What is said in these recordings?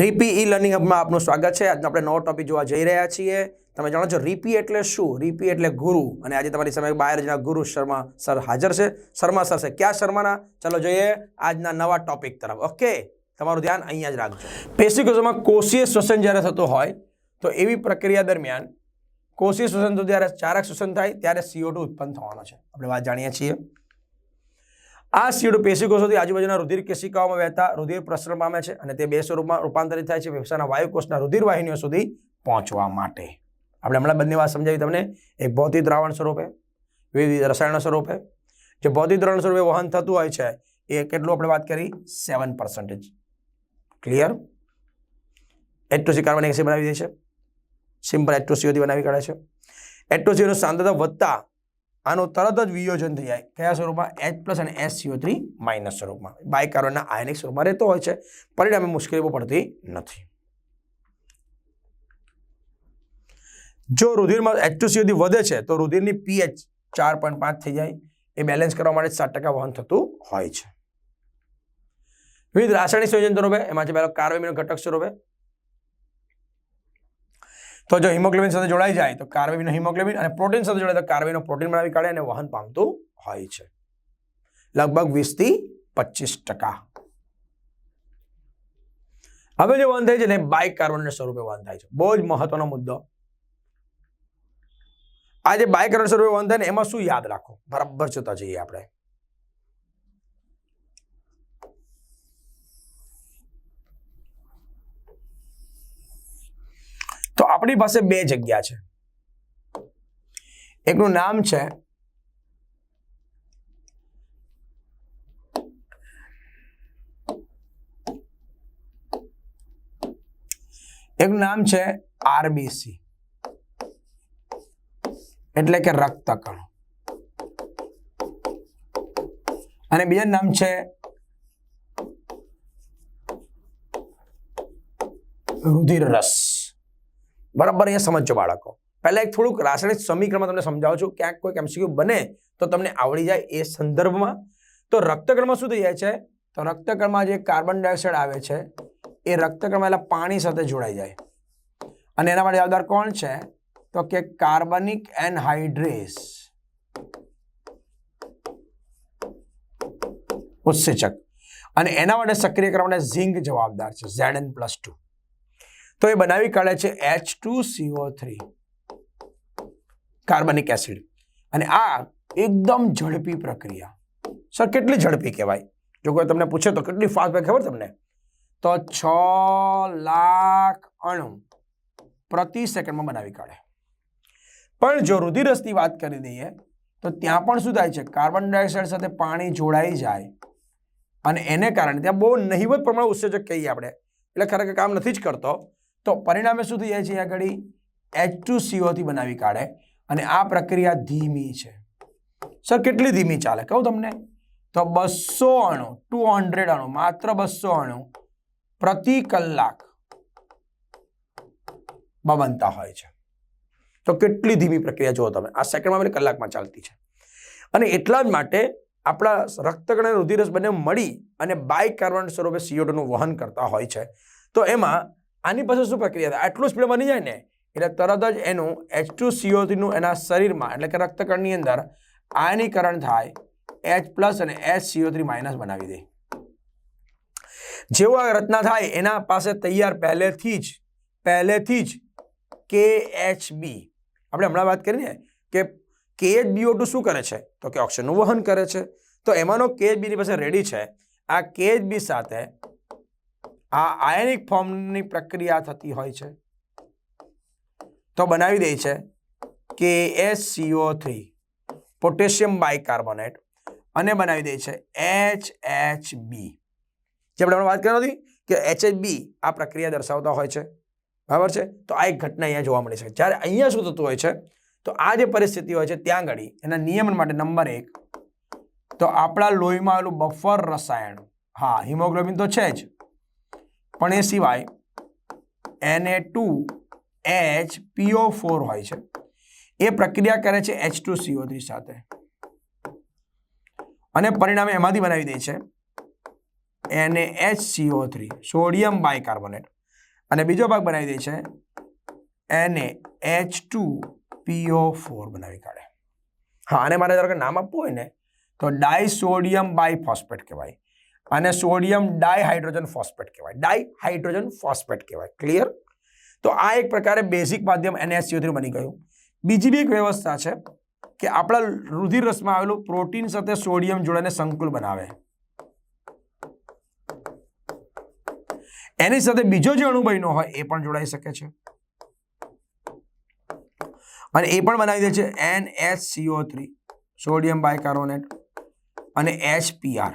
રીપી e learning હબમાં આપનું સ્વાગત છે. આજનો આપણે નવો ટોપિક જોવા જઈ રહ્યા છીએ. તમે જાણો છો રીપી એટલે શું? રીપી એટલે ગુરુ. અને આજે તમારી સામે બાયોલોજીના ગુરુ શર્મા સર હાજર છે. શર્મા સર છે. ક્યાં શર્માના? ચાલો જોઈએ આજના નવા ટોપિક તરફ. ઓકે તમારું ધ્યાન અહીંયા જ રાખજો. પેશી કોષોમાં કોષીય શ્વસન જ્યારે થતું હોય, તો એવી પ્રક્રિયા દરમિયાન કોષીય શ્વસન જ્યારે ચારક શ્વસન થાય, ત્યારે સીઓ ઉત્પન્ન થવાનો છે. આપણે વાત જાણીએ છીએ. આ સીડ પેશીકોષોથી આજુબાજુના રુધિર કેશિકાઓમાં વહેતા રુધિર પ્રસરણ પામે છે અને તે બે સ્વરૂપમાં રૂપાંતરિત થાય છે ફેફસાના વાયુકોષના રુધિર વાહિનીઓ સુધી પહોંચવા માટે. આપણે હમણાં બંને વાત સમજાવી તમને. એક ભૌતિક દ્રાવણ સ્વરૂપે, વિવિધ રસાયણ સ્વરૂપે. જે ભૌતિક દ્રાવણ સ્વરૂપે વહન થતું હોય છે, એ કેટલું આપણે વાત કરી? સેવન પર્સન્ટેજ ક્લિયર એટ્રોસી કાર્બન એસિડ બનાવી દે છે. સિમ્પલ એટ્રોસીઓથી બનાવી કાઢે છે. એટ્રોસીઓનું સાંદ્રતા વધતા આનું તરત જ વિયોજન થઈ જાય. કયા સ્વરૂપમાં? એચ પ્લસ અને એસ સીઓ થ્રી માઇનસ સ્વરૂપમાં. બાયકાર્બનના આયનિક સ્વરૂપમાં રહેતો હોય છે. પરિણામે મુશ્કેલીઓ પડતી નથી. જો રુધિરમાં એચ ટુ સીઓથી વધે છે, તો રુધિરની પીએચ ચાર પોઈન્ટ પાંચ થઈ જાય. એ બેલેન્સ કરવા માટે સાત ટકા વહન થતું હોય છે. વિવિધ રાસાયણિક સંયોજન સ્વરૂપે એમાં છે પહેલો કાર્બેમિનો ઘટક સ્વરૂપે તો જો હિમોગ્લોબિન સાથે જોડાઈ જાય તો કાર્બેમિનો હિમોગ્લોબિન અને પ્રોટીન સાથે જોડાય તો કાર્બેનો પ્રોટીન બનાવી કાઢે અને વહન પામતું હોય છે. લગભગ વીસથી પચીસ ટકા. હવે જે વહન થાય છે ને બાઇક કાર્બનના સ્વરૂપે વહન થાય છે. બહુ જ મહત્વનો મુદ્દો. આ જે બાઇક કાર્બન સ્વરૂપે વહન થાય ને એમાં શું યાદ રાખો? બરાબર જોતા જઈએ આપણે તો આપણી પાસે બે જગ્યા છે. એકનું નામ છે એકનું નામ છે આરબીસી. એટલે કે રક્તકણ. અને બીજાનું નામ છે રુધિર રસ બરાબર અહીંયા સમજો બાળકો. પહેલાં એક થોડુંક રાસાયણિક સમીકરણમાં તમને સમજાવું છું. ક્યાંક કોઈક એમસીક્યુ બને તો તમને આવડી જાય એ સંદર્ભમાં. તો રક્તકણમાં શું થઈ જાય છે? તો રક્તકણમાં જે કાર્બન ડાયોક્સાઇડ આવે છે, એ રક્તકણમાં એટલે પાણી સાથે જોડાઈ જાય. અને એના માટે જવાબદાર કોણ છે? તો કે કાર્બનિક એનહાઇડ્રેસ. ઉત્સેચક. અને એના માટે સક્રિય કરવા માટે ઝિંક જવાબદાર છે, ઝેડ એન પ્લસ ટુ. તો એ બનાવી કાઢે છે H two CO three carbonic acid. અને આ એકદમ ઝડપી પ્રક્રિયા. સર, કેટલી ઝડપી કહેવાય? જો કોઈ તમને પૂછે તો કેટલી ફાસ્ટ ખબર તમને? તો છ લાખ અણુ પ્રતિ સેકન્ડમાં બનાવી કાઢે. પણ જો રુધિરસની વાત કરી દઈએ, તો ત્યાં પણ શું થાય છે? કાર્બન ડાયોક્સાઇડ સાથે પાણી જોડાઈ જાય. અને એને કારણે ત્યાં બહુ નહિવત પ્રમાણે ઉત્સર્જક કહીએ આપણે. એટલે ખરેખર કામ નથી જ કરતો. તો પરિણામે શું થઈ જાય છે આગળ? એચ ટુ સીઓથી બનાવી કાઢે અને આ પ્રક્રિયા ધીમી છે. સર, કેટલી ધીમી ચાલે? કહું તમને. તો બસો અણુ ટુ હંડ્રેડ અણુ, માત્ર બસો અણુ પ્રતિ કલાક બનતા હોય છે. તો કેટલી ધીમી પ્રક્રિયા જુઓ તમે. આ સેકન્ડમાં એટલે કલાકમાં ચાલતી છે. અને એટલા જ માટે આપણા રક્તગણ અને રુધિરસ બંને મળી અને બાય કાર્બન સ્વરૂપે સીઓટોનું વહન કરતા હોય છે. તો એમાં આની પાસે શું પ્રક્રિયા થાય? આટલું સ્પીડ બની જાય ને, એટલે તરત જ એનું એચ ટુ સીઓથીનું એના શરીરમાં, એટલે કે રક્તકણની અંદર આયનીકરણ થાય એચ પ્લસ અને એચ સીઓ થ્રી માઇનસ બનાવી દે. જેવું આ રચના થાય, એના પાસે તૈયાર પહેલેથી જ પહેલેથી જ કે એચ બી આપણે હમણાં વાત કરી ને, કે કે એચ બીઓ ટુ શું કરે છે? તો કે ઓક્સિજનનું વહન કરે છે. તો એમાંનો કે એચ બીની પાસે રેડી છે. આ કે એચ બી સાથે આ આયનિક ફોર્મની પ્રક્રિયા થતી હોય છે. તો બનાવી દે છે કે S CO three potassium bicarbonate, અને બનાવી દે છે એચ એચ બી જે આપણે વાત કરી હતી કે એચ એચ બી આ પ્રક્રિયા દર્શાવતા હોય છે. બરાબર છે? તો આ એક ઘટના અહીંયા જોવા મળે છે. જ્યારે અહીંયા શું થતું હોય છે, તો આ જે પરિસ્થિતિ હોય છે ત્યાં આગળ એના નિયમન માટે નંબર એક, તો આપણા લોહીમાં આવેલું બફર રસાયણ. હા, હિમોગ્લોબિન તો છે જ. પણ એ સિવાય એને ટુ એચ પીઓ ફોર હોય છે. એ પ્રક્રિયા કરે છે એચ ટુ સીઓ થ્રી સાથે. અને પરિણામે એમાંથી બનાવી દે છે એને H CO three sodium bicarbonate અને બીજો ભાગ બનાવી દે છે એને એચ ટુ પીઓ ફોર બનાવી કાઢે. હા અને મારે ધારો કે નામ આપવું હોય ને, તો ડાય સોડિયમ બાય ફોસ્ફેટ કહેવાય. અને સોડિયમ ડાય હાઇડ્રોજન ફોસ્ફેટ કહેવાય. ડાય હાઇડ્રોજન ફોસ્ફેટ કહેવાય. ક્લિયર તો આ એક પ્રકારે બેઝિક માધ્યમ NaCO3 બની ગયું. બીજી બી એક વ્યવસ્થા છે કે આપણા રુધિર રસમાં આવેલું પ્રોટીન સાથે સોડિયમ જોડાને સંકુલ બનાવે. એની સાથે બીજો જે અણુ બન્યો હોય એ પણ જોડાઈ શકે છે. અને એ પણ બનાવી દે છે NaCO3 સોડિયમ બાયકાર્બોનેટ અને HPr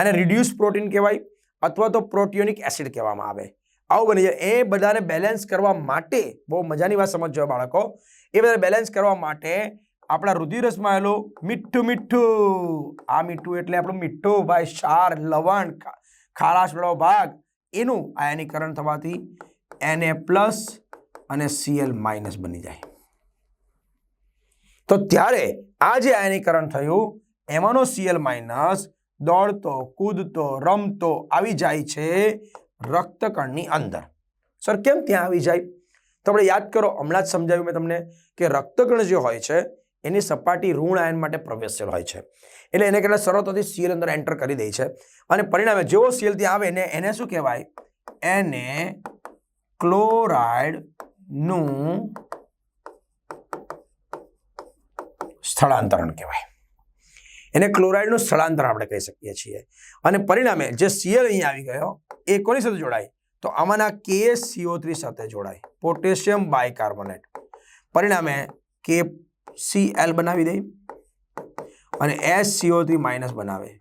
આને રિડ્યુસ પ્રોટીન કહેવાય અથવા તો પ્રોટિયોનિક એસિડ કહેવામાં આવે. આવું બની જાય એ બધાને બેલેન્સ કરવા માટે બહુ મજાની વાત સમજજો બાળકો. એ બધાને બેલેન્સ કરવા માટે આપણા રુધિરસમાં આવેલું મીઠું મીઠું. આ મીઠું એટલે આપણું મીઠું ભાઈ, ક્ષાર, લવણ ખારાશવાળો ભાગ. એનું આયનીકરણ થવાથી એને પ્લસ અને સીએલ માઇનસ બની જાય. તો ત્યારે આ જે આયનીકરણ થયું, એમાંનો સીએલ માઇનસ દોડતો, કૂદતો, રમતો આવી જાય છે રક્તકણની અંદર. સર, કેમ ત્યાં આવી જાય? તમે યાદ કરો, હમણાં જ સમજાવ્યું મેં તમને કે રક્તકણ જે હોય છે, એની સપાટી ઋણ આયન માટે પ્રવેશેલ હોય છે. એટલે એને કેટલા સરળતાથી સીએલ અંદર એન્ટર કરી દે છે. અને પરિણામે જેવો સીએલ ત્યાં આવે ને એને શું કહેવાય? એને ક્લોરાઇડનું સ્થળાંતરણ કહેવાય. એને ક્લોરાઇડનું સ્થળાંતર આપણે કહી શકીએ છીએ. અને પરિણામે જે સીએલ અહીં આવી ગયો, એ કોની સાથે જોડાય? તો આમાંના કે સીઓ થ્રી સાથે જોડાય. પોટેશિયમ બાયકાર્બોનેટ પરિણામે કે સી એલ બનાવી દે. અને એસ સીઓ થ્રી માઇનસ બનાવે.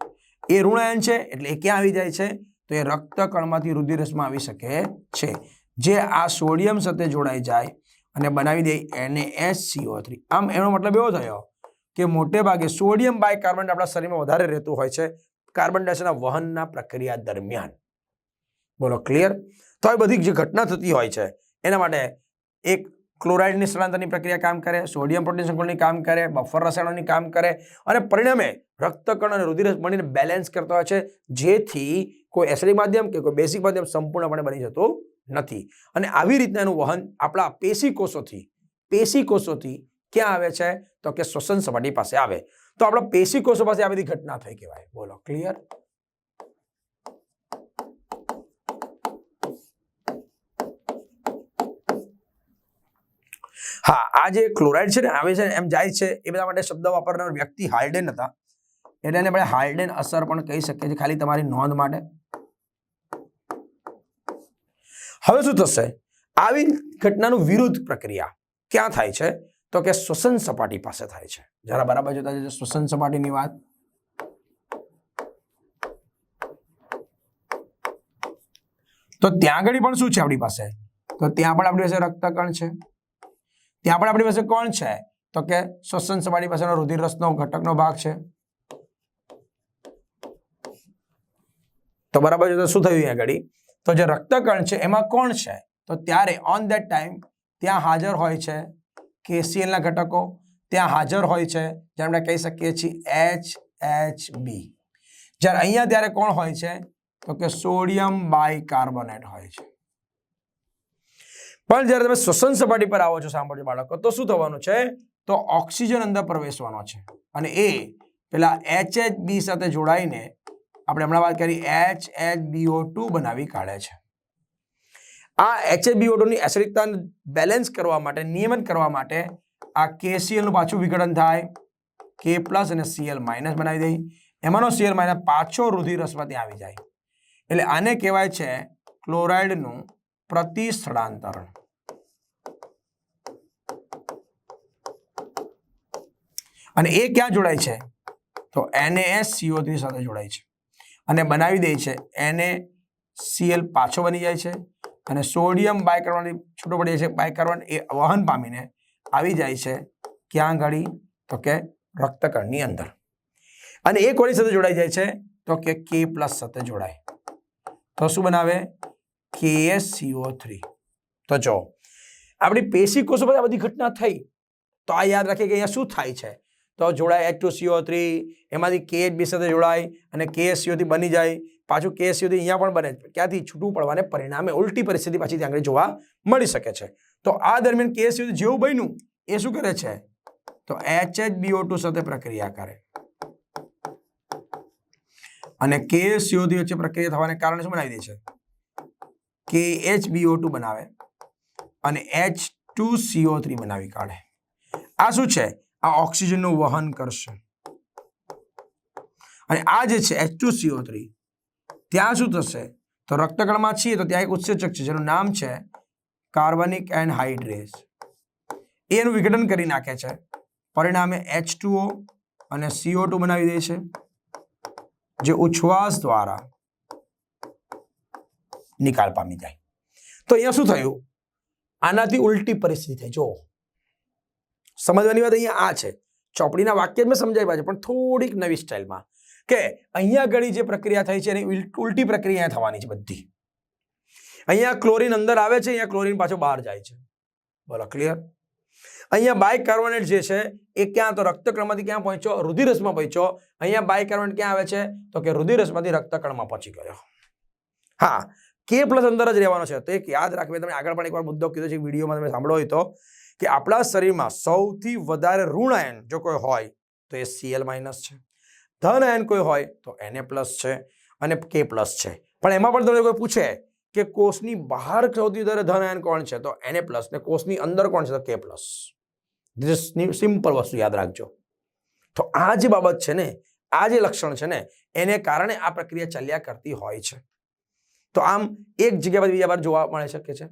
એ ઋણ આયન છે, એટલે એ ક્યાં આવી જાય છે? તો એ રક્તકણમાંથી રુધિરસમાં આવી શકે છે. જે આ સોડિયમ સાથે જોડાઈ જાય અને બનાવી દે એને એસ સીઓ આમ એનો મતલબ એવો થયો કે મોટે ભાગે સોડિયમ બાયકાર્બોનેટ આપણા શરીરમાં વધારે રહેતું હોય છે કાર્બન ડાયોક્સાઇડના વહનના પ્રક્રિયા દરમિયાન. બોલો ક્લિયર તો એ બધી જે ઘટના થતી હોય છે, એના માટે એક ક્લોરાઇડની સ્થળાંતરની પ્રક્રિયા કામ કરે, સોડિયમ પ્રોટીન સંકુલની કામ કરે, બફર રસાયણોની કામ કરે અને પરિણામે રક્તકણ અને રુધિર મળીને બેલેન્સ કરતા હોય છે, જેથી કોઈ એસિડિક માધ્યમ કે કોઈ બેસિક માધ્યમ સંપૂર્ણપણે બની જતું નથી. અને આવી રીતના એનું વહન આપણા પેશી કોષોથી પેશી કોષોથી ક્યાં આવે છે? તો કે શ્વસન સપાટી પાસે આવે. તો આપણા પેશી કોષો પાસે આ બધી ઘટના થઈ કહેવાય. બોલો ક્લિયર હા, આ જે ક્લોરાઇડ છે ને, આવે છે એમ જાય છે, એ બધા માટે શબ્દ વાપરનાર વ્યક્તિ હાલ્ડેન હતા. એટલે એને આપણે હાલ્ડેન અસર પણ કહી શકીએ છીએ, ખાલી તમારી નોંધ માટે. હવે શું થશે? આવી ઘટનાનું વિરુદ્ધ પ્રક્રિયા ક્યાં થાય છે? તો કે શ્વસન સપાટી પાસે થાય છે. જરા બરાબર જોતા જજો શ્વસન સપાટીની વાત. તો ત્યાં આગળ પણ શું છે આપણી પાસે? તો ત્યાં પણ આપણી પાસે રક્તકણ છે. ત્યાં પણ આપણી પાસે કોણ છે. તો કે શ્વસન સપાટી પાસેનો રુધિર રસનો ઘટકનો ભાગ છે. તો બરાબર જોતા શું થયું આગળ? તો જે રક્તકણ છે, એમાં કોણ છે? તો ત્યારે ઓન દેટ ટાઈમ ત્યાં હાજર હોય છે KCl ના ઘટકો ત્યાં હાજર હોય છે જે આપણે કહી શકીએ છીએ એચ એચ બી જ્યારે અહીંયા ત્યારે કોણ હોય છે? તો કે સોડિયમ બાયકાર્બોનેટ હોય છે. પણ જ્યારે તમે શ્વસન સપાટી પર આવો છો, સાંભળજો બાળકો, તો શું થવાનું છે? તો ઓક્સિજન અંદર પ્રવેશવાનો છે. અને એ પેલા એચ એચ બી સાથે જોડાઈને આપણે હમણાં વાત કરી એચ એચ બીઓ ટુ બનાવી કાઢે છે. આ એચ એચ એસિડિકતા બેલેન્સ કરવા માટે, નિયમન કરવા માટે આ કેસીએલનું પાછું વિઘટન થાય. કે પ્લસ અને સીએલ માઇનસ બનાવી દઈ. એમાંનો સીએલ માઇનસ પાછો રુધિરસમાં ત્યાં આવી જાય. એટલે આને કહેવાય છે ક્લોરાઇડનું પ્રતિસ્થળાંતરણ. અને એ ક્યાં જોડાય છે? તો NaSCO3 સાથે જોડાય છે. અને બનાવી દે છે NaCl પાછો બની જાય છે. અને સોડિયમ બાયકાર્બોનેટ છૂટો પડી જાય છે બાયકાર્બોનેટ એ વહન પામીને આવી જાય છે, ક્યાં ઘડી તો કે રક્તકણની અંદર. અને એ કોની સાથે જોડાઈ જાય છે? તો કે કે પ્લસ સાથે જોડાય. તો શું બનાવે? KSCO3 તો જો, આપણી પેશી કોષો આ બધી ઘટના થઈ, તો આ યાદ રાખીએ કે અહીંયા શું થાય છે? તો જોડાય એચ ટુ સીઓ થ્રી એમાંથી કે બી સાથે જોડાય અને કે સીઓથી બની જાય. પાછું કેસ સુધી અહીંયા પણ બને ક્યાંથી? છૂટું પડવાને પરિણામે ઉલટી પરિસ્થિતિ પાછી ત્યાં આગળ જોવા મળી શકે છે. તો આ દરમિયાન કેસ સુધી જેવું બન્યું, એ શું કરે છે? તો એચ એચ બીઓ ટુ સાથે પ્રક્રિયા કરે. અને કે સીઓધી વચ્ચે પ્રક્રિયા થવાને કારણે શું બનાવી દે છે? કે એચ બીઓ ટુ બનાવે અને એચ ટુ સીઓ થ્રી બનાવી કાઢે. આ શું છે? આ ઓક્સિજનનું વહન કરશે. અને આ જે છે એચ ટુ સીઓ થ્રી ત્યાં શું થશે? તો રક્તકણમાં છીએ તો ત્યાં એક ઉત્સેચક છે, જેનું નામ છે કાર્બનિક એન્ડ હાઇડ્રેસ એનું વિઘટન કરી નાખે છે. પરિણામે એચ અને સીઓ બનાવી દે છે, જે ઉચ્છ્વાસ દ્વારા નિકાલ પામી જાય. તો અહીંયા શું થયું? આનાથી ઉલટી પરિસ્થિતિ થઈ. જો સમજવાની વાત અહીંયા આ છે. ચોપડીના વાક્ય જ મેં સમજાવ્યા છે, પણ થોડીક નવી સ્ટાઇલમાં કે અહીંયા આગળ જે પ્રક્રિયા થઈ છે એની ઉલટી પ્રક્રિયા થવાની છે બધી. અહીંયા ક્લોરીન અંદર આવે છે, અહીંયા ક્લોરીન પાછો બહાર જાય છે. બોલો ક્લિયર અહીંયા બાયકાર્બોનેટ જે છે, એ ક્યાં? તો રક્તકણમાંથી ક્યાં પહોંચ્યો? રુધિરસમાં પહોંચ્યો. અહીંયા બાયકાર્બોનેટ ક્યાં આવે છે? તો કે રુધિરસમાંથી રક્તકણમાં પહોંચી ગયો. હા કે પ્લસ અંદર જ રહેવાનો છે. તો એક યાદ રાખવી તમે આગળ પણ એકવાર મુદ્દો કીધો છે વિડીયોમાં તમે સાંભળો હોય તો, કે આપણા શરીરમાં સૌથી વધારે ઋણ આયન જો કોઈ હોય, તો એ સીએલ માઇનસ છે. ધન આયન કોઈ હોય તો એને પ્લસ છે અને કે પ્લસ છે. પણ એમાં પણ તમને કોઈ પૂછે કે કોષની બહાર સૌથી વધારે ધન આયન કોણ છે, તો એને પ્લસ ને કોષની અંદર કોણ છે, તો કે પ્લસ. સિમ્પલ વસ્તુ યાદ રાખજો. તો આ જે બાબત છે ને, આ જે લક્ષણ છે ને, એને કારણે આ પ્રક્રિયા ચાલ્યા કરતી હોય છે. તો આમ એક જગ્યા પર બીજા વાર જોવા મળે શકે છે?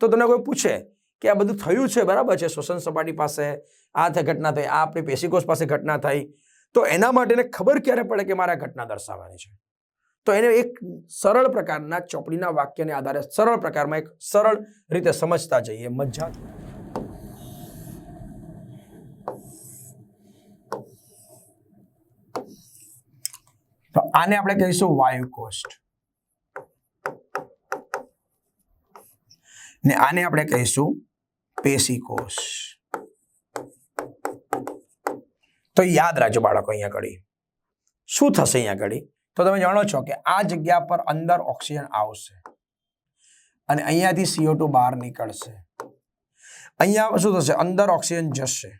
તો તમને કોઈ પૂછે કે આ બધું થયું છે, બરાબર છે, શ્વસન સપાટી પાસે આ ઘટના થઈ, આ આપણી પેશીકોષ પાસે ઘટના થઈ તો એના માટે એને ખબર ક્યારે પડે કે મારે ઘટના દર્શાવવાની છે? તો એને એક સરળ પ્રકારના ચોપડીના વાક્યને આધારે સરળ પ્રકારમાં એક સરળ રીતે સમજતા જઈએ. મજા તો આને આપણે કહીશું વાયુ કોસ્ટ ને આને આપણે કહીશું પેશી કોષ તો યાદ રાખજો બાળકો અહીંયા ઘડી શું થશે અહીંયા ઘડી તો તમે જાણો છો કે આ જગ્યા પર અંદર ઓક્સિજન આવશે. અને અહીંયાથી સીઓ ટુ બહાર નીકળશે. અહીંયા શું થશે? અંદર ઓક્સિજન જશે.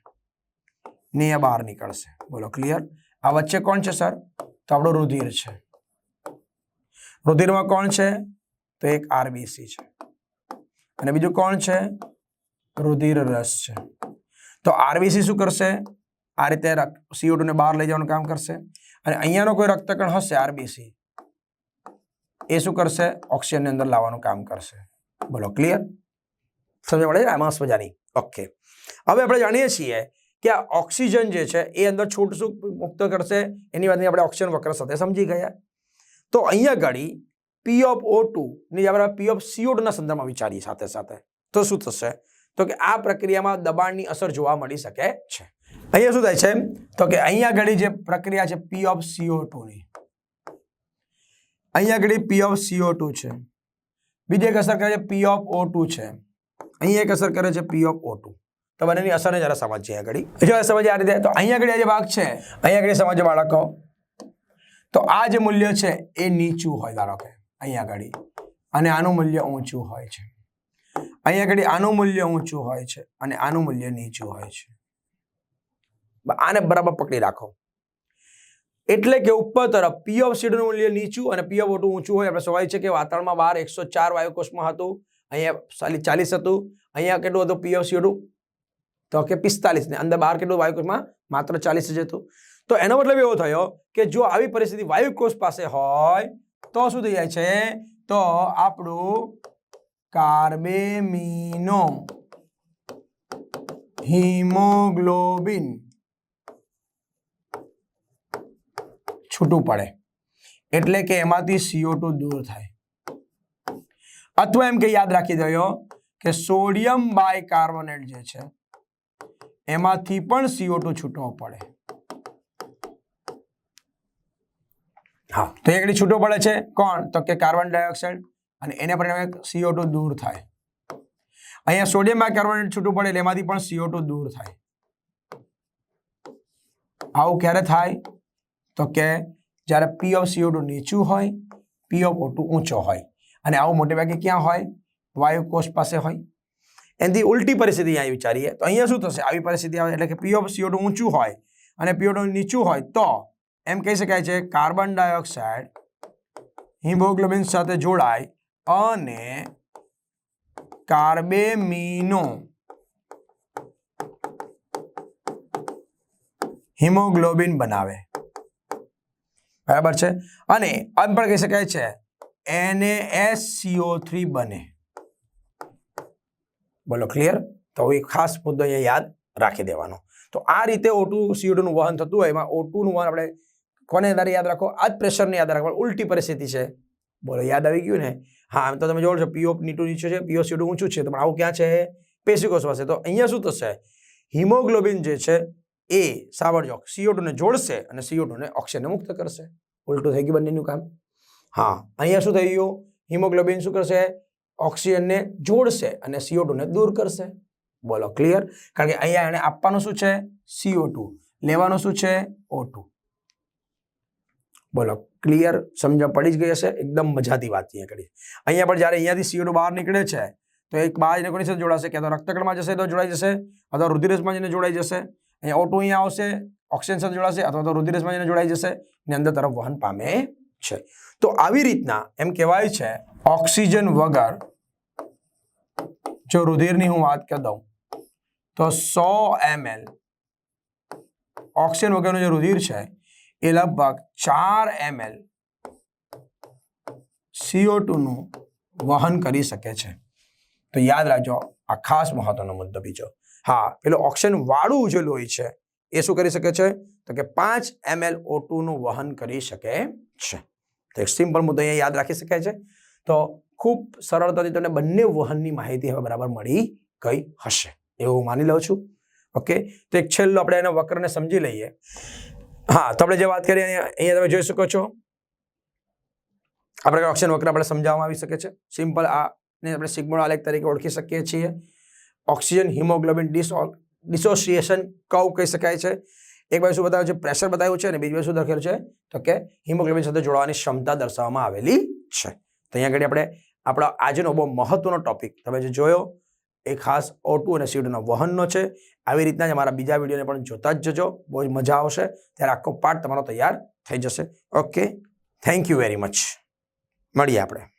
ને અહીંયા બહાર નીકળશે. બોલો ક્લિયર આ વચ્ચે કોણ છે સર તો આપણું રુધિર છે. રુધિરમાં કોણ છે? તો એક આરબીસી છે. અને બીજું કોણ છે? રુધિર રસ છે. તો આરબીસી શું કરશે? આ રીતે સીઓ ને બહાર લઈ જવાનું કામ કરશે. અને અહીંયાનો કોઈ રક્તકણ હશે આરબીસી એ શું કરશે? ઓક્સિજનની અંદર લાવવાનું કામ કરશે. બોલો ક્લિયર સમજ પડે છે મજાની. ઓકે હવે આપણે જાણીએ છીએ કે આ ઓક્સિજન જે છે, એ અંદર છૂટ શું મુક્ત કરશે? એની વાતની આપણે ઓક્સિજન વક્ર સાથે સમજી ગયા. તો અહીંયા ઘડી પી ઓફ ઓ ટુ ની આપણે પી ઓફ સીઓ ના સંદર્ભમાં વિચારીએ સાથે સાથે. તો શું થશે? તો કે આ પ્રક્રિયામાં દબાણની અસર જોવા મળી શકે છે. અહીંયા શું થાય છે? તો કે અહીંયા ઘડી જે પ્રક્રિયા છે પી ઓફ સીઓ ટુની અહીંયા ઘડી પી ઓફ સીઓ ટુ છે. બીજી એક અસર કરે છે પી ઓફ ઓ ટુ છે. અહીંયા એક અસર કરે છે પી ઓફ ઓ ટુ તો બંનેની અસરને જરા સમજીએ આગળ. જો સમજ આ રીતે, તો અહીંયા આગળ જે ભાગ છે, અહીંયા આગળ સમજો બાળકો. તો આ જે મૂલ્ય છે, એ નીચું હોય ધારો કે, અહીંયા આગળ. અને આનું મૂલ્ય ઊંચું હોય છે. અહીંયા આગળ આનું મૂલ્ય ઊંચું હોય છે, અને આનું મૂલ્ય નીચું હોય છે. આને બરાબર પકડી રાખો. એટલે કે ઉપર તરફ પી ઓફ સીડનું મૂલ્ય નીચું અને પી ઓફ ઓટું ઊંચું હોય. આપણે સ્વાભાવિક છે કે વાતાવરણમાં બહાર એકસો ચાર વાયુકોષમાં હતું. અહીંયા સાલી ચાલીસ હતું. અહીંયા કેટલું હતું પી સીડું તો કે પિસ્તાલીસ ને અંદર બહાર કેટલું વાયુકોષમાં? માત્ર ચાલીસ જ હતું. તો એનો મતલબ એવો થયો કે જો આવી પરિસ્થિતિ વાયુકોષ પાસે હોય, તો શું થઈ જાય છે? તો આપણું કાર્બેમિનો હિમોગ્લોબિન છૂટું પડે. એટલે કે એમાંથી સીઓ ટુ દૂર થાય. અથવા એમ કે યાદ રાખી દયો કે સોડિયમ બાય કાર્બોનેટ જે છે, એમાંથી પણ સીઓ ટુ છૂટવો પડે. હા, તો એક છૂટો પડે છે. કોણ? તો કે કાર્બન ડાયોક્સાઇડ અને એને પરિણામે સીઓ ટુ દૂર થાય. અહીંયા સોડિયમ બાય કાર્બોનેટ છૂટું પડે એમાંથી પણ સીઓ દૂર થાય. આવું ક્યારે થાય? તો કે જ્યારે પી ઓફ સીઓ ટુ નીચું હોય પી ઓફ ઓ ટુ ઊંચો હોય. અને આવું મોટે ભાગે ક્યાં હોય? વાયુ કોષ પાસે હોય. એનાથી ઉલટી પરિસ્થિતિ અહીંયા વિચારીએ તો અહીંયા શું થશે? આવી પરિસ્થિતિ આવે એટલે કે પી ઓફ સીઓ ટુ ઊંચું હોય અને પી ટુ નીચું હોય તો એમ કહી શકાય છે કાર્બન ડાયોક્સાઇડ હિમોગ્લોબિન સાથે જોડાય અને કાર્બેમિનો હિમોગ્લોબિન બનાવે. બરાબર છે? અને આમ પણ કહી શકાય છે NaSCO3 બને. બોલો ક્લિયર તો એ ખાસ મુદ્દો અહીંયા યાદ રાખી દેવાનો. તો આ રીતે O2 CO2 નું વહન થતું હોય, એમાં O2 નું વહન આપણે કોને વધારે યાદ રાખો? આ જ પ્રેશરને યાદ રાખો. ઉલટી પરિસ્થિતિ છે. બોલો, યાદ આવી ગયું ને? હા એમ તો તમે જોડો છો પીઓ નીટું નીચું છે પીઓ સીડું ઊંચું છે. તો પણ આવું ક્યાં છે? પેશિકોષ પાસે તો અહીંયા શું થશે? હિમોગ્લોબિન જે છે એ સાવરજો સીઓ ટુને જોડશે અને સીઓ ટુને ઓક્સિજનને મુક્ત કરશે. ઉલટું થઈ ગયું બંનેનું કામ. હા, અહીંયા શું થઈ ગયું? હિમોગ્લોબિન શું કરશે? ઓક્સિજનને જોડશે અને સીઓ ટુને દૂર કરશે. બોલો, ક્લિયર? કારણ કે અહીંયા એને આપવાનું શું છે? સીઓ ટુ લેવાનું શું છે? ઓ ટુ બોલો, ક્લિયર? સમજણ પડી જ ગઈ હશે? એકદમ મજાથી વાત અહીંયા કરી. અહીંયા પણ જ્યારે અહીંયાથી સીઓ બહાર નીકળે છે, તો એક બહાર એને કોની સાથે જોડાશે? કે તો રક્તકણમાં જશે, તો જોડાઈ જશે? અથવા રુધિરસમાં જઈને જોડાઈ જશે? અહીંયા ઓટો અહીંયા આવશે ઓક્સિજન સાથે જોડાશે અથવા તો રુધિરસમાં જોડાઈ જશે ને અંદર તરફ વહન પામે છે. તો આવી રીતના એમ કહેવાય છે ઓક્સિજન વગર જો રુધિરની હું વાત કરી દઉં, તો સો એમએલ ઓક્સિજન વગરનું જે રુધિર છે, એ લગભગ ચાર એમએલ સીઓ ટુનું વહન કરી શકે છે. તો યાદ રાખજો, આ ખાસ મહત્વનો મુદ્દો બીજો. હા પેલું ઓક્સિજન વાળું જે લોહી છે, એ શું કરી શકે છે? તો કે પાંચ એમએલ ઓ ટુનું વહન કરી શકે છે. તો એક સિમ્પલ મુદ્દો અહીંયા યાદ રાખી શકાય છે. તો ખૂબ સરળતાથી તમને બંને વહનની માહિતી હવે બરાબર મળી ગઈ હશે. એવું હું માની લઉં છું. ઓકે? તો એક છેલ્લો આપણે એના વક્રને સમજી લઈએ. હા, તો આપણે જે વાત કરીએ અહીંયા તમે જોઈ શકો છો. આપણે ઓક્સિજન વક્ર આપણે સમજાવવામાં આવી શકે છે. સિમ્પલ આને આપણે સિગ્મોડ આલેખ તરીકે ઓળખી શકીએ છીએ. ઓક્સિજન હિમોગ્લોબિન ડિસો ડિસોસિએશન કવ કહી શકાય છે. એક બાજુ શું બતાવ્યું છે? પ્રેશર બતાવ્યું છે અને બીજી બાજુ શું લખેલું છે? તો કે હિમોગ્લોબિન સાથે જોડવાની ક્ષમતા દર્શાવવામાં આવેલી છે. તો અહીંયા આગળ આપણે આપણો આજનો બહુ મહત્વનો ટોપિક તમે જે જોયો, એ ખાસ ઓટુ અને સીડનો વહનનો છે. આવી રીતના જ અમારા બીજા વિડીયોને પણ જોતા જ જજો. બહુ જ મજા આવશે. ત્યારે આખો પાર્ટ તમારો તૈયાર થઈ જશે. Okay thank you very much મળીએ આપણે.